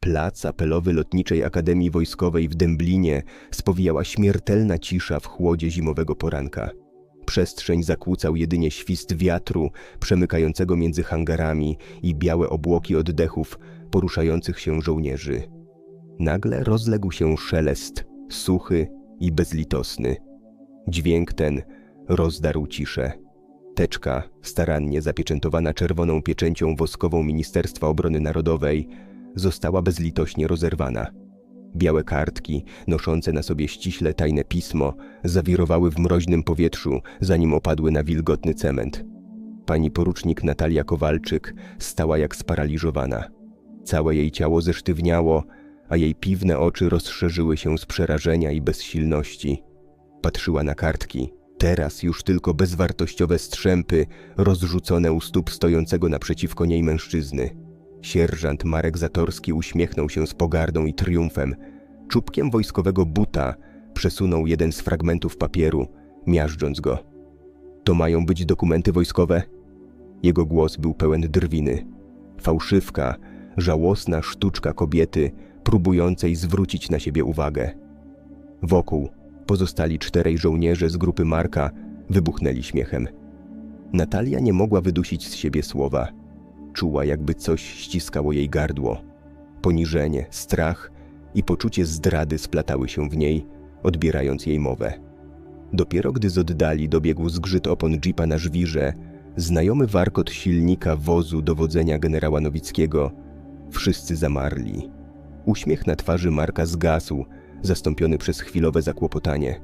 Plac apelowy Lotniczej Akademii Wojskowej w Dęblinie spowijała śmiertelna cisza w chłodzie zimowego poranka. Przestrzeń zakłócał jedynie świst wiatru przemykającego między hangarami i białe obłoki oddechów poruszających się żołnierzy. Nagle rozległ się szelest, suchy i bezlitosny. Dźwięk ten rozdarł ciszę. Teczka, starannie zapieczętowana czerwoną pieczęcią woskową Ministerstwa Obrony Narodowej, została bezlitośnie rozerwana. Białe kartki, noszące na sobie ściśle tajne pismo, zawirowały w mroźnym powietrzu, zanim opadły na wilgotny cement. Pani porucznik Natalia Kowalczyk stała jak sparaliżowana. Całe jej ciało zesztywniało, a jej piwne oczy rozszerzyły się z przerażenia i bezsilności. Patrzyła na kartki, teraz już tylko bezwartościowe strzępy rozrzucone u stóp stojącego naprzeciwko niej mężczyzny. Sierżant Marek Zatorski uśmiechnął się z pogardą i triumfem. Czubkiem wojskowego buta przesunął jeden z fragmentów papieru, miażdżąc go. To mają być dokumenty wojskowe? Jego głos był pełen drwiny. Fałszywka, żałosna sztuczka kobiety, próbującej zwrócić na siebie uwagę. Wokół pozostali czterej żołnierze z grupy Marka wybuchnęli śmiechem. Natalia nie mogła wydusić z siebie słowa. Czuła, jakby coś ściskało jej gardło. Poniżenie, strach i poczucie zdrady splatały się w niej, odbierając jej mowę. Dopiero gdy z oddali dobiegł zgrzyt opon jeepa na żwirze, znajomy warkot silnika wozu dowodzenia generała Nowickiego, wszyscy zamarli. Uśmiech na twarzy Marka zgasł, zastąpiony przez chwilowe zakłopotanie.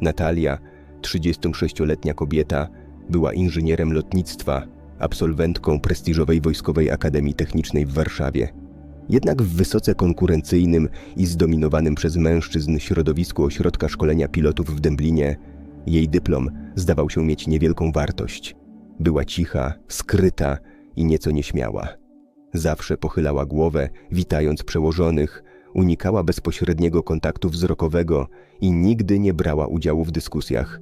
Natalia, 36-letnia kobieta, była inżynierem lotnictwa, absolwentką prestiżowej Wojskowej Akademii Technicznej w Warszawie. Jednak w wysoce konkurencyjnym i zdominowanym przez mężczyzn środowisku ośrodka szkolenia pilotów w Dęblinie, jej dyplom zdawał się mieć niewielką wartość. Była cicha, skryta i nieco nieśmiała. Zawsze pochylała głowę, witając przełożonych, unikała bezpośredniego kontaktu wzrokowego i nigdy nie brała udziału w dyskusjach.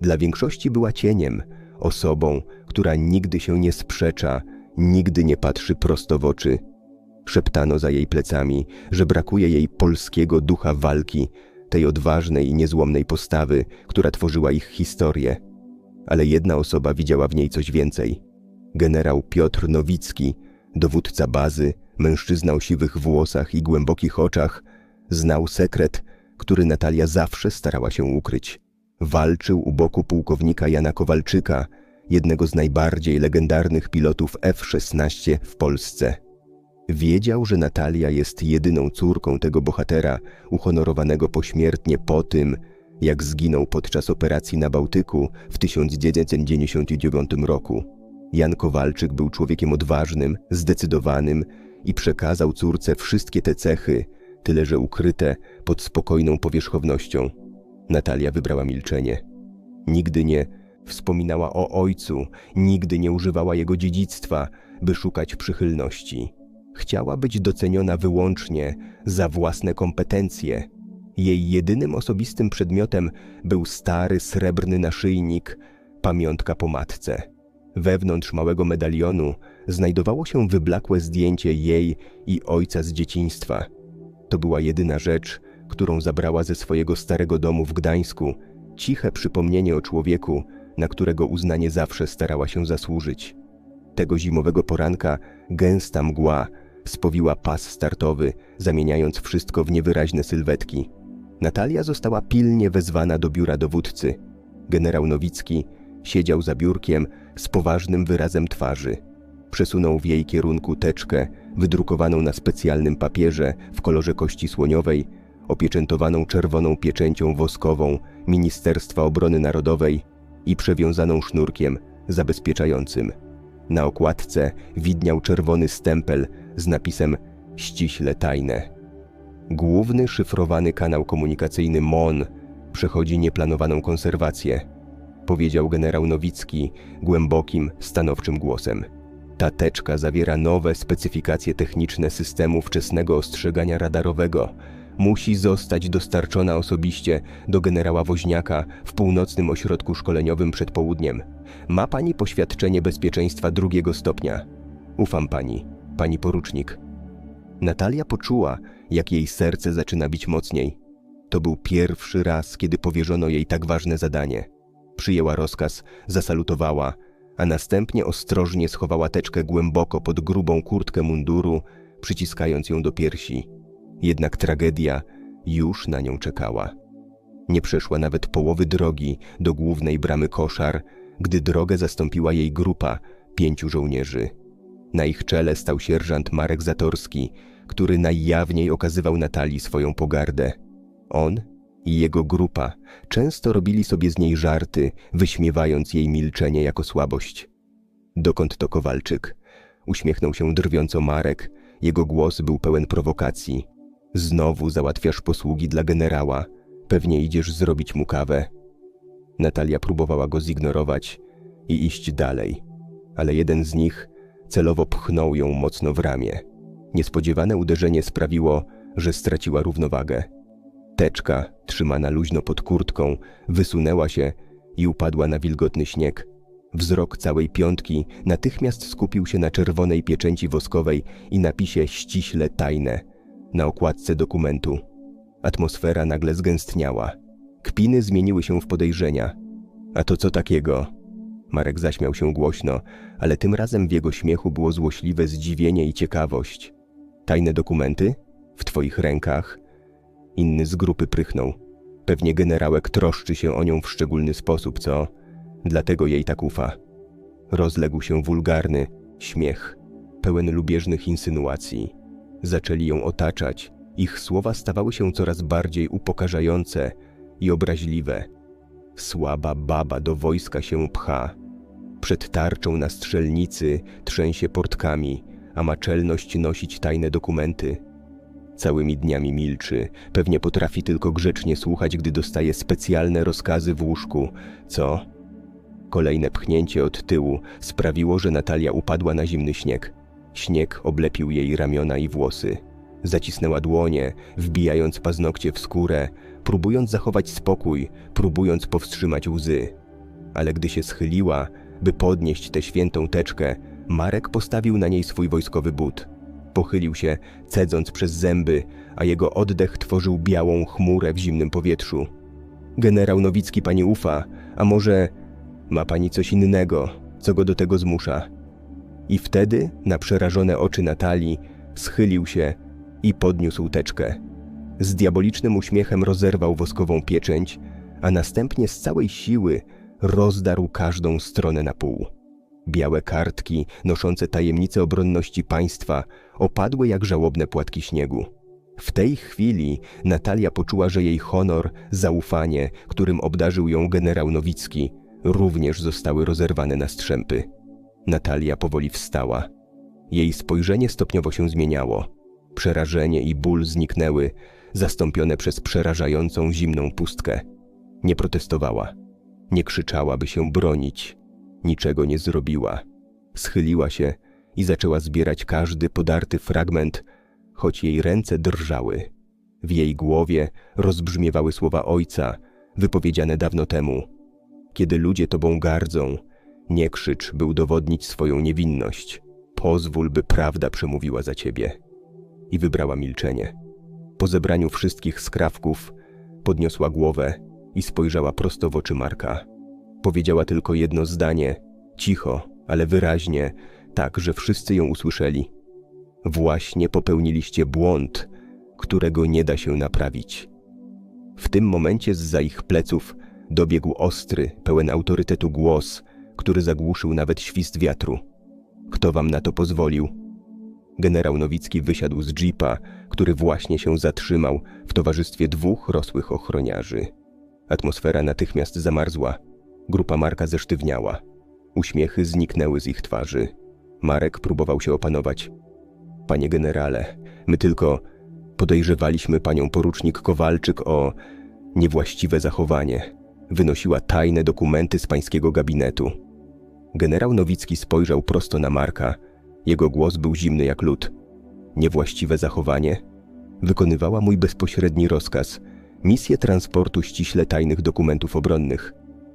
Dla większości była cieniem, osobą, która nigdy się nie sprzecza, nigdy nie patrzy prosto w oczy. Szeptano za jej plecami, że brakuje jej polskiego ducha walki, tej odważnej i niezłomnej postawy, która tworzyła ich historię. Ale jedna osoba widziała w niej coś więcej. Generał Piotr Nowicki, dowódca bazy, mężczyzna o siwych włosach i głębokich oczach, znał sekret, który Natalia zawsze starała się ukryć. Walczył u boku pułkownika Jana Kowalczyka, jednego z najbardziej legendarnych pilotów F-16 w Polsce. Wiedział, że Natalia jest jedyną córką tego bohatera, uhonorowanego pośmiertnie po tym, jak zginął podczas operacji na Bałtyku w 1999 roku. Jan Kowalczyk był człowiekiem odważnym, zdecydowanym i przekazał córce wszystkie te cechy, tyle że ukryte pod spokojną powierzchownością. Natalia wybrała milczenie. Nigdy nie wspominała o ojcu, nigdy nie używała jego dziedzictwa, by szukać przychylności. Chciała być doceniona wyłącznie za własne kompetencje. Jej jedynym osobistym przedmiotem był stary srebrny naszyjnik, pamiątka po matce. Wewnątrz małego medalionu znajdowało się wyblakłe zdjęcie jej i ojca z dzieciństwa. To była jedyna rzecz, którą zabrała ze swojego starego domu w Gdańsku, ciche przypomnienie o człowieku, na którego uznanie zawsze starała się zasłużyć. Tego zimowego poranka gęsta mgła spowiła pas startowy, zamieniając wszystko w niewyraźne sylwetki. Natalia została pilnie wezwana do biura dowódcy. Generał Nowicki siedział za biurkiem z poważnym wyrazem twarzy. Przesunął w jej kierunku teczkę, wydrukowaną na specjalnym papierze w kolorze kości słoniowej, opieczętowaną czerwoną pieczęcią woskową Ministerstwa Obrony Narodowej i przewiązaną sznurkiem zabezpieczającym. Na okładce widniał czerwony stempel z napisem ściśle tajne. Główny szyfrowany kanał komunikacyjny MON przechodzi nieplanowaną konserwację, powiedział generał Nowicki głębokim, stanowczym głosem. Ta teczka zawiera nowe specyfikacje techniczne systemu wczesnego ostrzegania radarowego. Musi zostać dostarczona osobiście do generała Woźniaka w północnym ośrodku szkoleniowym przed południem. Ma pani poświadczenie bezpieczeństwa drugiego stopnia. Ufam pani, pani porucznik. Natalia poczuła, jak jej serce zaczyna bić mocniej. To był pierwszy raz, kiedy powierzono jej tak ważne zadanie. Przyjęła rozkaz, zasalutowała, a następnie ostrożnie schowała teczkę głęboko pod grubą kurtkę munduru, przyciskając ją do piersi. Jednak tragedia już na nią czekała. Nie przeszła nawet połowy drogi do głównej bramy koszar, gdy drogę zastąpiła jej grupa pięciu żołnierzy. Na ich czele stał sierżant Marek Zatorski, który najjawniej okazywał Natalii swoją pogardę. On i jego grupa często robili sobie z niej żarty, wyśmiewając jej milczenie jako słabość. Dokąd to Kowalczyk? Uśmiechnął się drwiąco Marek, jego głos był pełen prowokacji. Znowu załatwiasz posługi dla generała, pewnie idziesz zrobić mu kawę. Natalia próbowała go zignorować i iść dalej, ale jeden z nich celowo pchnął ją mocno w ramię. Niespodziewane uderzenie sprawiło, że straciła równowagę. Teczka, trzymana luźno pod kurtką, wysunęła się i upadła na wilgotny śnieg. Wzrok całej piątki natychmiast skupił się na czerwonej pieczęci woskowej i napisie ściśle tajne na okładce dokumentu. Atmosfera nagle zgęstniała. Kpiny zmieniły się w podejrzenia. A to co takiego? Marek zaśmiał się głośno, ale tym razem w jego śmiechu było złośliwe zdziwienie i ciekawość. Tajne dokumenty? W twoich rękach? Inny z grupy prychnął. Pewnie generałek troszczy się o nią w szczególny sposób, co? Dlatego jej tak ufa. Rozległ się wulgarny śmiech, pełen lubieżnych insynuacji. Zaczęli ją otaczać, ich słowa stawały się coraz bardziej upokarzające i obraźliwe. Słaba baba do wojska się pcha. Przed tarczą na strzelnicy trzęsie portkami, a ma czelność nosić tajne dokumenty. Całymi dniami milczy, pewnie potrafi tylko grzecznie słuchać, gdy dostaje specjalne rozkazy w łóżku. Co? Kolejne pchnięcie od tyłu sprawiło, że Natalia upadła na zimny śnieg. Śnieg oblepił jej ramiona i włosy. Zacisnęła dłonie, wbijając paznokcie w skórę, próbując zachować spokój, próbując powstrzymać łzy. Ale gdy się schyliła, by podnieść tę świętą teczkę, Marek postawił na niej swój wojskowy but. Pochylił się, cedząc przez zęby, a jego oddech tworzył białą chmurę w zimnym powietrzu. Generał Nowicki pani ufa, a może ma pani coś innego, co go do tego zmusza? I wtedy, na przerażone oczy Natalii, schylił się i podniósł teczkę. Z diabolicznym uśmiechem rozerwał woskową pieczęć, a następnie z całej siły rozdarł każdą stronę na pół. Białe kartki, noszące tajemnice obronności państwa, opadły jak żałobne płatki śniegu. W tej chwili Natalia poczuła, że jej honor, zaufanie, którym obdarzył ją generał Nowicki, również zostały rozerwane na strzępy. Natalia powoli wstała. Jej spojrzenie stopniowo się zmieniało. Przerażenie i ból zniknęły, zastąpione przez przerażającą zimną pustkę. Nie protestowała, nie krzyczała, by się bronić, niczego nie zrobiła. Schyliła się i zaczęła zbierać każdy podarty fragment, choć jej ręce drżały. W jej głowie rozbrzmiewały słowa ojca, wypowiedziane dawno temu. Kiedy ludzie tobą gardzą, nie krzycz, by udowodnić swoją niewinność. Pozwól, by prawda przemówiła za ciebie. I wybrała milczenie. Po zebraniu wszystkich skrawków, podniosła głowę i spojrzała prosto w oczy Marka. Powiedziała tylko jedno zdanie, cicho, ale wyraźnie, tak, że wszyscy ją usłyszeli. Właśnie popełniliście błąd, którego nie da się naprawić. W tym momencie z ich pleców dobiegł ostry, pełen autorytetu głos, który zagłuszył nawet świst wiatru. Kto wam na to pozwolił? Generał Nowicki wysiadł z jeepa, który właśnie się zatrzymał w towarzystwie dwóch rosłych ochroniarzy. Atmosfera natychmiast zamarzła. Grupa Marka zesztywniała. Uśmiechy zniknęły z ich twarzy. Marek próbował się opanować. Panie generale, my tylko podejrzewaliśmy panią porucznik Kowalczyk o niewłaściwe zachowanie. Wynosiła tajne dokumenty z pańskiego gabinetu. Generał Nowicki spojrzał prosto na Marka. Jego głos był zimny jak lód. Niewłaściwe zachowanie? Wykonywała mój bezpośredni rozkaz. Misję transportu ściśle tajnych dokumentów obronnych.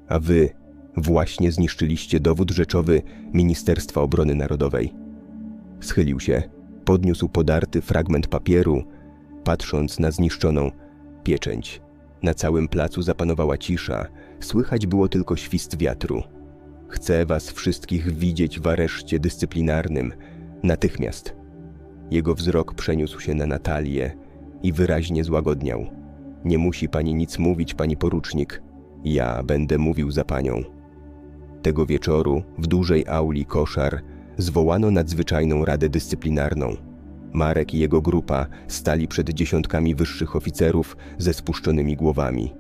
A wy właśnie zniszczyliście dowód rzeczowy Ministerstwa Obrony Narodowej. Schylił się. Podniósł podarty fragment papieru, patrząc na zniszczoną pieczęć. Na całym placu zapanowała cisza, słychać było tylko świst wiatru. Chcę was wszystkich widzieć w areszcie dyscyplinarnym, natychmiast. Jego wzrok przeniósł się na Natalię i wyraźnie złagodniał. Nie musi pani nic mówić, pani porucznik. Ja będę mówił za panią. Tego wieczoru w dużej auli koszar zwołano nadzwyczajną radę dyscyplinarną. Marek i jego grupa stali przed dziesiątkami wyższych oficerów ze spuszczonymi głowami.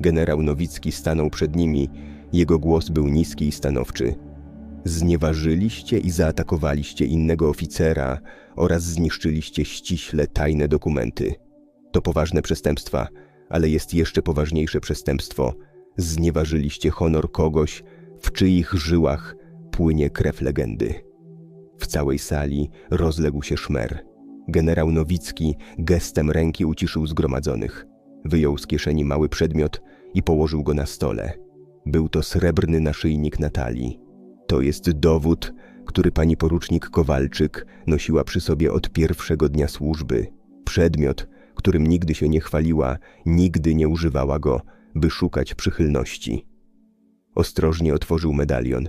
Generał Nowicki stanął przed nimi, jego głos był niski i stanowczy. Znieważyliście i zaatakowaliście innego oficera oraz zniszczyliście ściśle tajne dokumenty. To poważne przestępstwa, ale jest jeszcze poważniejsze przestępstwo. Znieważyliście honor kogoś, w czyich żyłach płynie krew legendy. W całej sali rozległ się szmer. Generał Nowicki gestem ręki uciszył zgromadzonych. Wyjął z kieszeni mały przedmiot i położył go na stole. Był to srebrny naszyjnik Natalii. To jest dowód, który pani porucznik Kowalczyk nosiła przy sobie od pierwszego dnia służby. Przedmiot, którym nigdy się nie chwaliła, nigdy nie używała go, by szukać przychylności. Ostrożnie otworzył medalion.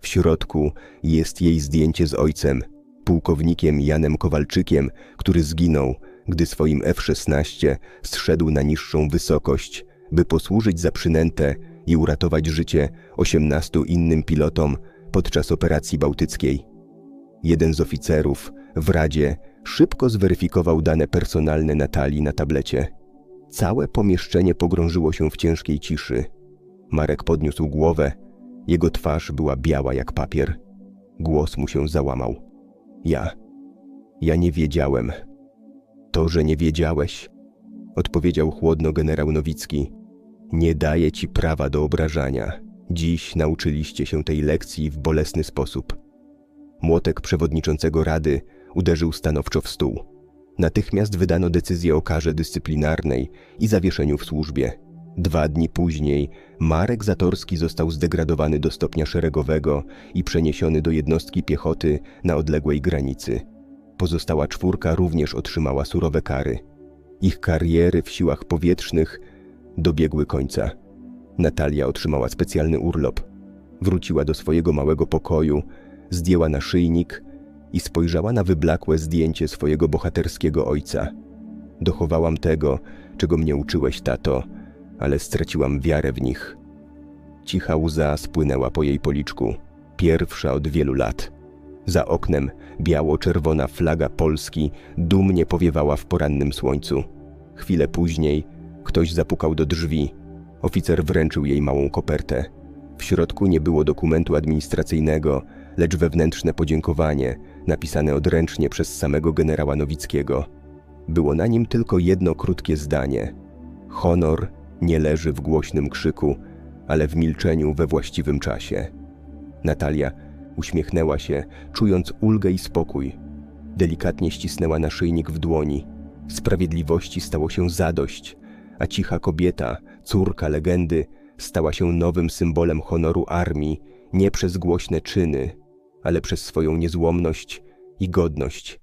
W środku jest jej zdjęcie z ojcem, pułkownikiem Janem Kowalczykiem, który zginął, gdy swoim F-16 zszedł na niższą wysokość, by posłużyć za przynętę i uratować życie 18 innym pilotom podczas operacji bałtyckiej. Jeden z oficerów w Radzie szybko zweryfikował dane personalne Natalii na tablecie. Całe pomieszczenie pogrążyło się w ciężkiej ciszy. Marek podniósł głowę. Jego twarz była biała jak papier. Głos mu się załamał. Ja. Ja nie wiedziałem. To, że nie wiedziałeś, odpowiedział chłodno generał Nowicki. Nie daje ci prawa do obrażania. Dziś nauczyliście się tej lekcji w bolesny sposób. Młotek przewodniczącego rady uderzył stanowczo w stół. Natychmiast wydano decyzję o karze dyscyplinarnej i zawieszeniu w służbie. Dwa dni później Marek Zatorski został zdegradowany do stopnia szeregowego i przeniesiony do jednostki piechoty na odległej granicy. Pozostała czwórka również otrzymała surowe kary. Ich kariery w siłach powietrznych dobiegły końca. Natalia otrzymała specjalny urlop. Wróciła do swojego małego pokoju, zdjęła naszyjnik i spojrzała na wyblakłe zdjęcie swojego bohaterskiego ojca. Dochowałam tego, czego mnie uczyłeś, tato, ale straciłam wiarę w nich. Cicha łza spłynęła po jej policzku, pierwsza od wielu lat. Za oknem biało-czerwona flaga Polski dumnie powiewała w porannym słońcu. Chwilę później ktoś zapukał do drzwi. Oficer wręczył jej małą kopertę. W środku nie było dokumentu administracyjnego, lecz wewnętrzne podziękowanie, napisane odręcznie przez samego generała Nowickiego. Było na nim tylko jedno krótkie zdanie. Honor nie leży w głośnym krzyku, ale w milczeniu we właściwym czasie. Natalia uśmiechnęła się, czując ulgę i spokój. Delikatnie ścisnęła naszyjnik w dłoni. Sprawiedliwości stało się zadość, a cicha kobieta, córka legendy, stała się nowym symbolem honoru armii nie przez głośne czyny, ale przez swoją niezłomność i godność.